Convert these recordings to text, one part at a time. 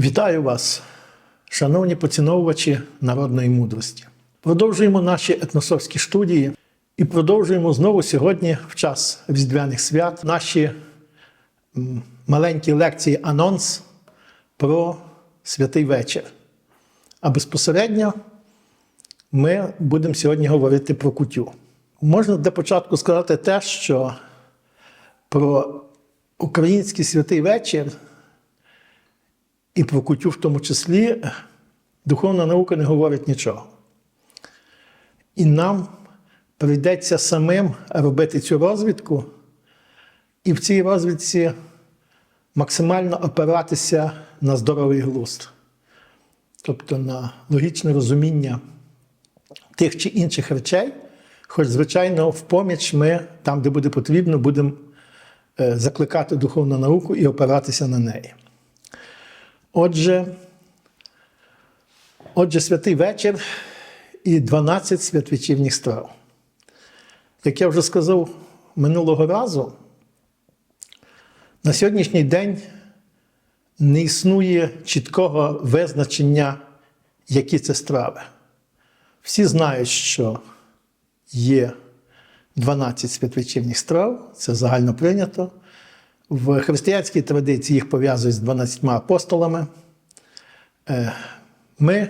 Вітаю вас, шановні поціновувачі народної мудрості. Продовжуємо наші етносовські студії і продовжуємо знову сьогодні, в час різдвяних свят, наші маленькі лекції анонс про святий вечір. А безпосередньо ми будемо сьогодні говорити про кутю. Можна для початку сказати те, що про український святий вечір і про кутю в тому числі духовна наука не говорить нічого. І нам прийдеться самим робити цю розвідку, і в цій розвідці максимально опиратися на здоровий глузд, тобто на логічне розуміння тих чи інших речей, хоч, звичайно, в поміч ми, там, де буде потрібно, будемо е, закликати духовну науку і опиратися на неї. Отже, отже, святий вечір і 12 святвечірніх страв. Як я вже сказав минулого разу, на сьогоднішній день не існує чіткого визначення, які це страви. Всі знають, що є 12 святвечірніх страв, це загально прийнято. В християнській традиції їх пов'язують з 12 апостолами. Е, Ми,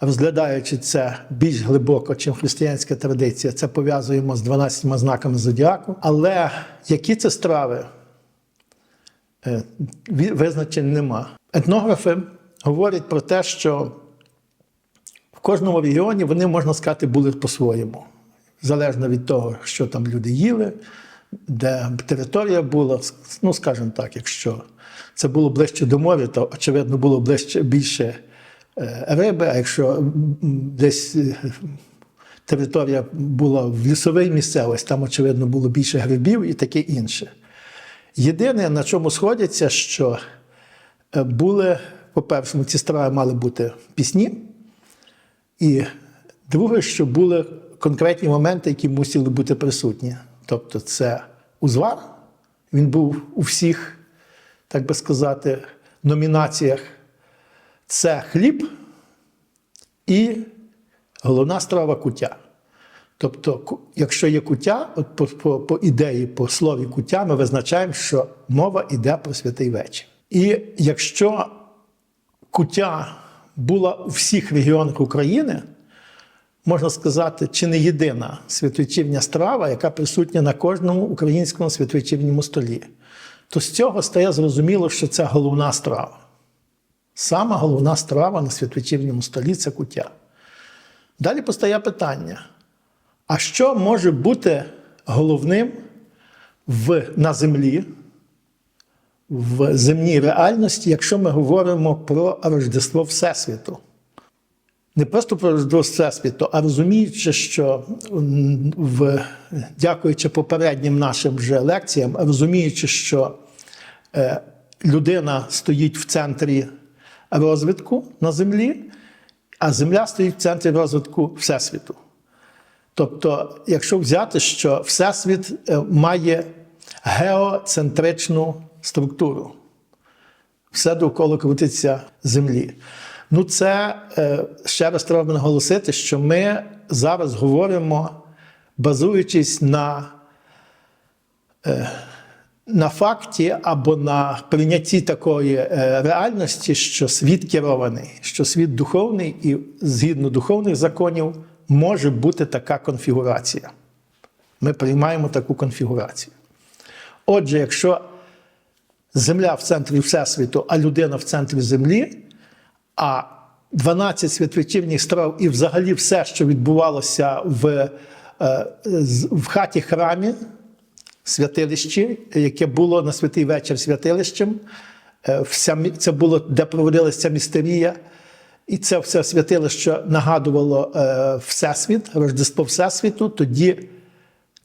розглядаючи це більш глибоко, ніж християнська традиція, це пов'язуємо з 12 знаками зодіаку. Але які це страви, е, визначень нема. Етнографи говорять про те, що в кожному регіоні вони, можна сказати, були по-своєму. Залежно від того, що там люди їли, де територія була, ну, скажімо так, якщо це було ближче до моря, то, очевидно, було ближче, більше е, риби, а якщо десь е, територія була в лісовій місцевості, там, очевидно, було більше грибів і таке інше. Єдине, на чому сходяться, що е, були, по-перше, ці страви мали бути пісні, і друге, що були конкретні моменти, які мусили бути присутні. Тобто, це узвар, він був у всіх, так би сказати, номінаціях. Це хліб і головна страва куття. Тобто, якщо є куття, от по, по, по ідеї, по слові куття, ми визначаємо, що мова йде про святий вечір. І якщо куття була у всіх регіонах України, можна сказати, чи не єдина святвечірня страва, яка присутня на кожному українському святвечірньому столі, то з цього стає зрозуміло, що це головна страва. Сама головна страва на святвечірньому столі це куття. Далі постає питання: а що може бути головним в, на землі, в земній реальності, якщо ми говоримо про Рождество Всесвіту? Не просто про Всесвіту, а розуміючи, що в, дякуючи попереднім нашим вже лекціям, розуміючи, що е, людина стоїть в центрі розвитку на землі, а земля стоїть в центрі розвитку Всесвіту. Тобто, якщо взяти, що Всесвіт е, має геоцентричну структуру, все довкола крутиться землі. Ну, це е, ще раз треба наголосити, що ми зараз говоримо, базуючись на, е, на факті або на прийнятті такої е, реальності, що світ керований, що світ духовний, і згідно духовних законів може бути така конфігурація. Ми приймаємо таку конфігурацію. Отже, якщо Земля в центрі Всесвіту, а людина в центрі землі, а 12 святвечірніх страв і взагалі все, що відбувалося в, е, в хаті храмі, святилищі, яке було на святий вечір святилищем, е, це було, де проводилася містерія. І це все святилище нагадувало е, Всесвіт, Рождество Всесвіту. Тоді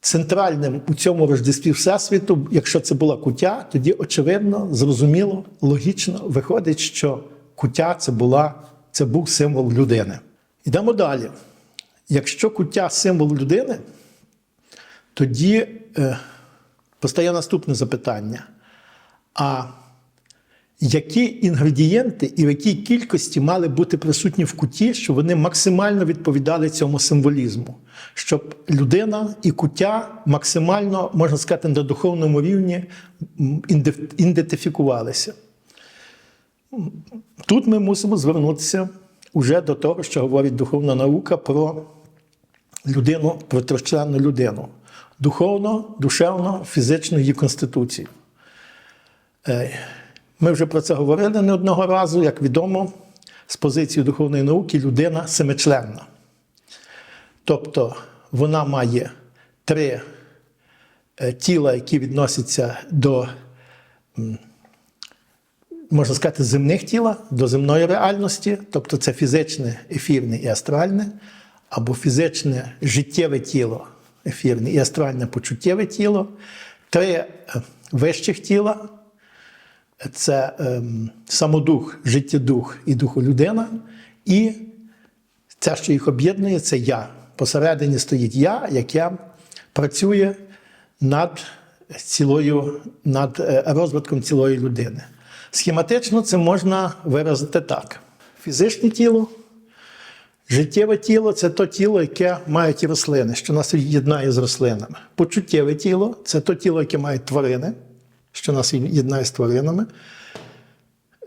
центральним у цьому Рождестві Всесвіту, якщо це була куття, тоді очевидно, зрозуміло, логічно виходить, що куття це, була, це був символ людини. Йдемо далі. Якщо куття символ людини, тоді е, постає наступне запитання. А які інгредієнти і в якій кількості мали бути присутні в куті, щоб вони максимально відповідали цьому символізму, щоб людина і куття максимально, можна сказати, на духовному рівні ідентифікувалися. Тут ми мусимо звернутися уже до того, що говорить духовна наука про людину, про тричленну людину. Духовно, душевно, фізично її конституцію. Е, Ми вже про це говорили не одного разу, як відомо, з позиції духовної науки людина семичленна. Тобто вона має три е, тіла, які відносяться до, можна сказати, земних тіла, до земної реальності, тобто це фізичне, ефірне і астральне, або фізичне життєве тіло, ефірне і астральне почуттєве тіло, три е, вищих тіла це ем, самодух, життєдух і духолюдина, і те, що їх об'єднує, це я. Посередині стоїть я, яке працює над цілою, над е, розвитком цілої людини. Схематично це можна виразити так: фізичне тіло, життєве тіло це то тіло, яке мають і рослини, що нас єднає з рослинами. Почуттєве тіло це то тіло, яке мають тварини, що нас єднає з тваринами.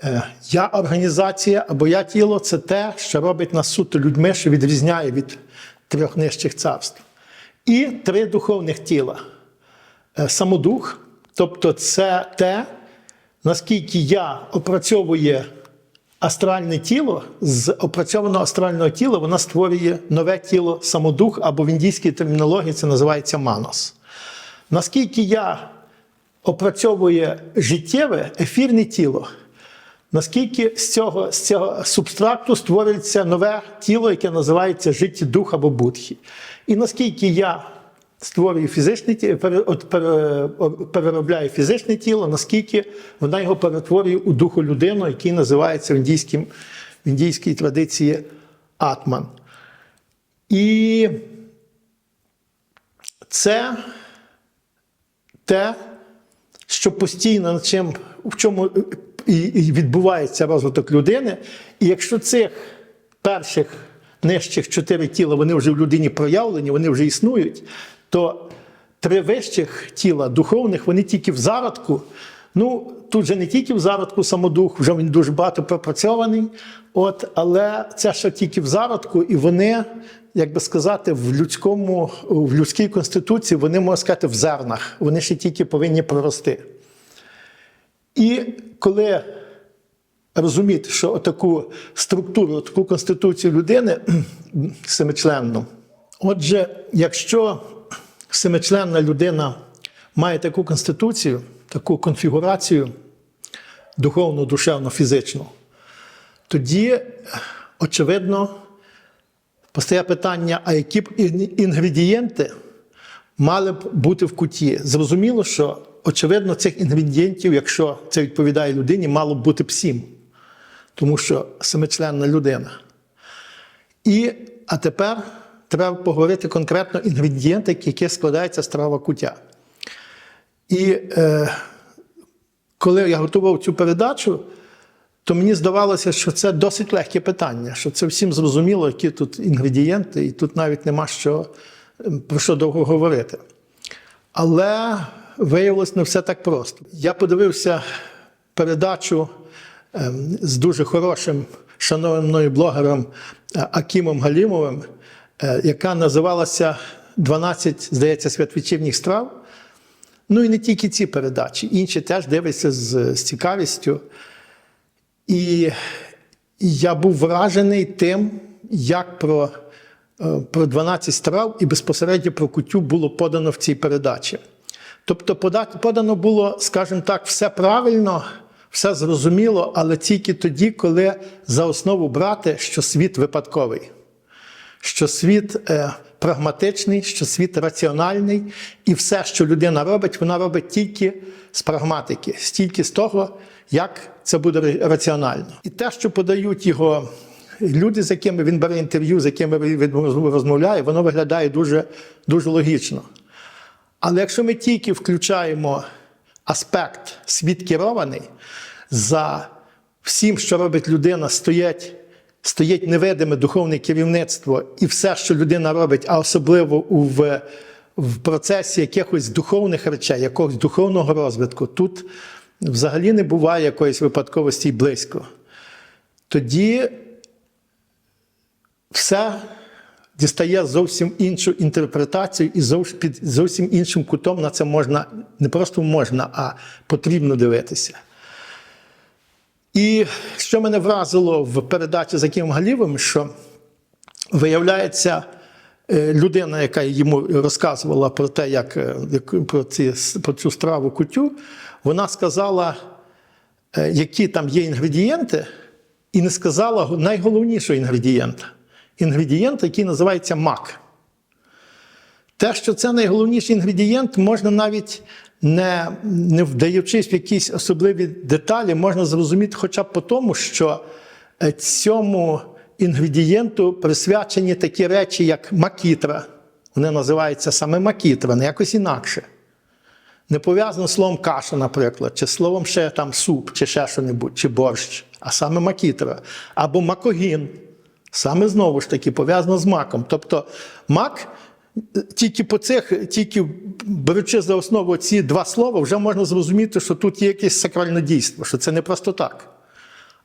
Е, Я організація або я тіло це те, що робить нас суто людьми, що відрізняє від трьох нижчих царств. І три духовних тіла. Е, Самодух, тобто це те, наскільки я опрацьовує астральне тіло, з опрацьованого астрального тіла вона створює нове тіло самодух, або в індійській термінології це називається манос. Наскільки я опрацьовує життєве ефірне тіло, наскільки з цього, з цього субстракту створюється нове тіло, яке називається життєдух або будхі. І наскільки я створюю фізичне тіло, пере- от пере- переробляю фізичне тіло, наскільки вона його перетворює у духу людину, який називається в, індійським, в індійській традиції атман. І це те, що постійно над чим, в чому і відбувається розвиток людини. І якщо цих перших нижчих чотири тіла вони вже в людині проявлені, вони вже існують, то три вищих тіла духовних, вони тільки в зародку. Ну, тут же не тільки в зародку самодух, вже він дуже багато пропрацьований, от, але це ще тільки в зародку, і вони, як би сказати, в людському, в людській конституції, вони, можна сказати, в зернах, вони ще тільки повинні прорости. І коли розуміти, що таку структуру, таку конституцію людини семичленну, отже, якщо семичленна людина має таку конституцію, таку конфігурацію духовну, душевно, фізичну, тоді, очевидно, постає питання, а які б інгредієнти мали б бути в куті. Зрозуміло, що очевидно цих інгредієнтів, якщо це відповідає людині, мало б бути б сім, тому що семичленна людина. І, а тепер треба поговорити конкретно інгредієнти, які складається страва куття. І е, коли я готував цю передачу, то мені здавалося, що це досить легке питання, що це всім зрозуміло, які тут інгредієнти, і тут навіть нема що, ем, про що довго говорити. Але виявилось не все так просто. Я подивився передачу ем, з дуже хорошим, шановним мною блогером е, Акімом Галімовим, яка називалася «12, здається, святвечірніх страв. Ну і не тільки ці передачі, інші теж дивляться з, з цікавістю. І і я був вражений тим, як про, е, про 12 страв і безпосередньо про кутю було подано в цій передачі. Тобто подано було, скажімо так, все правильно, все зрозуміло, але тільки тоді, коли за основу брати, що світ випадковий що світ е, прагматичний, що світ раціональний, і все, що людина робить, вона робить тільки з прагматики, стільки з того, як це буде раціонально. І те, що подають його люди, з якими він бере інтерв'ю, з якими він розмовляє, воно виглядає дуже, дуже логічно. Але якщо ми тільки включаємо аспект світ керований, за всім, що робить людина, стоять, стоїть невидиме духовне керівництво і все, що людина робить, а особливо в, в процесі якихось духовних речей, якогось духовного розвитку, тут взагалі не буває якоїсь випадковості й близько. Тоді все дістає зовсім іншу інтерпретацію і зовсім іншим кутом на це можна не просто можна, а потрібно дивитися. І що мене вразило в передачі за Ким Галівим, що виявляється, е, людина, яка йому розказувала про те, як, е, про, ці, про цю страву кутю, вона сказала, е, які там є інгредієнти, і не сказала найголовнішого інгредієнта. Інгредієнт, який називається мак. Те, що це найголовніший інгредієнт, можна навіть не, не вдаючись в якісь особливі деталі, можна зрозуміти хоча б по тому, що е, цьому інгредієнту присвячені такі речі, як макітра. Вони називаються саме макітра, не якось інакше. Не пов'язано з словом каша, наприклад, чи словом ще там суп, чи ще що-небудь, чи борщ, а саме макітра. Або макогін. Саме знову ж таки пов'язано з маком. Тобто мак тільки по цих, тільки беручи за основу ці два слова, вже можна зрозуміти, що тут є якесь сакральне дійство, що це не просто так.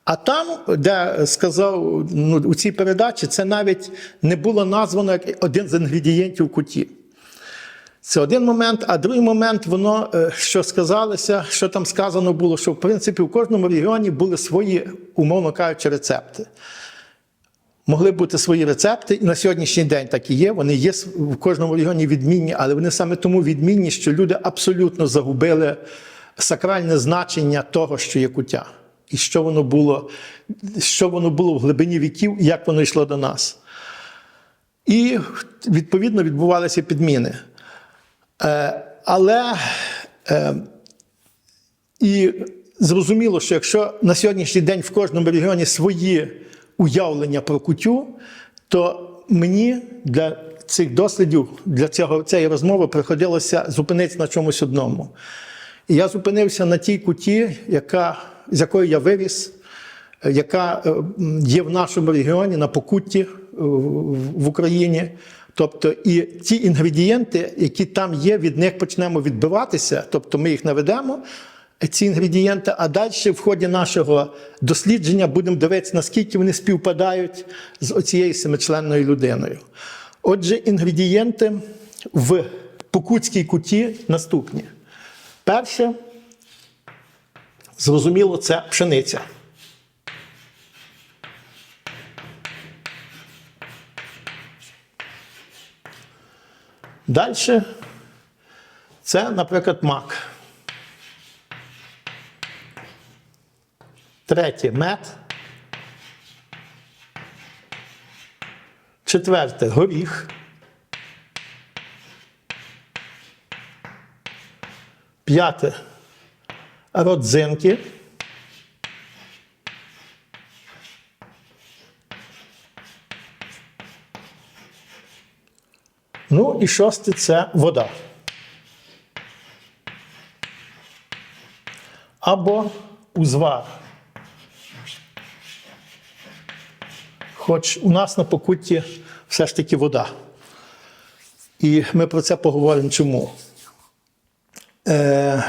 А там, де сказав ну, у цій передачі, це навіть не було названо як один з інгредієнтів куті. Це один момент, а другий момент, воно е, що сказалося, що там сказано було, що в принципі в кожному регіоні були свої, умовно кажучи, рецепти. Могли бути свої рецепти, і на сьогоднішній день так і є. Вони є в кожному регіоні відмінні, але вони саме тому відмінні, що люди абсолютно загубили сакральне значення того, що є куття, і що воно було, що воно було в глибині віків, і як воно йшло до нас. І відповідно відбувалися підміни. Е, але е, і зрозуміло, що якщо на сьогоднішній день в кожному регіоні свої уявлення про кутю, то мені для цих дослідів, для цього, цієї розмови приходилося зупинитися на чомусь одному. І я зупинився на тій куті, яка, з якої я виріс, яка е, є в нашому регіоні на Покутті е, в Україні. Тобто і ті інгредієнти, які там є, від них почнемо відбиватися, тобто ми їх наведемо, ці інгредієнти, а далі в ході нашого дослідження будемо дивитися, наскільки вони співпадають з оцією семичленною людиною. Отже, інгредієнти в покутській куті наступні. Перше, зрозуміло, це пшениця. Далі це, наприклад, мак. Третє мед. Четверте горіх. П'яте родзинки. Ну і шосте це вода. Або узвар. Хоч у нас на покутті все ж таки вода. І ми про це поговоримо чому. Е,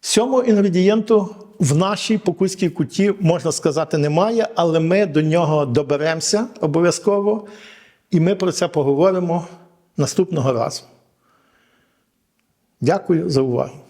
Сьомого інгредієнту в нашій покутській куті, можна сказати, немає, але ми до нього доберемося обов'язково, і ми про це поговоримо наступного разу. Дякую за увагу.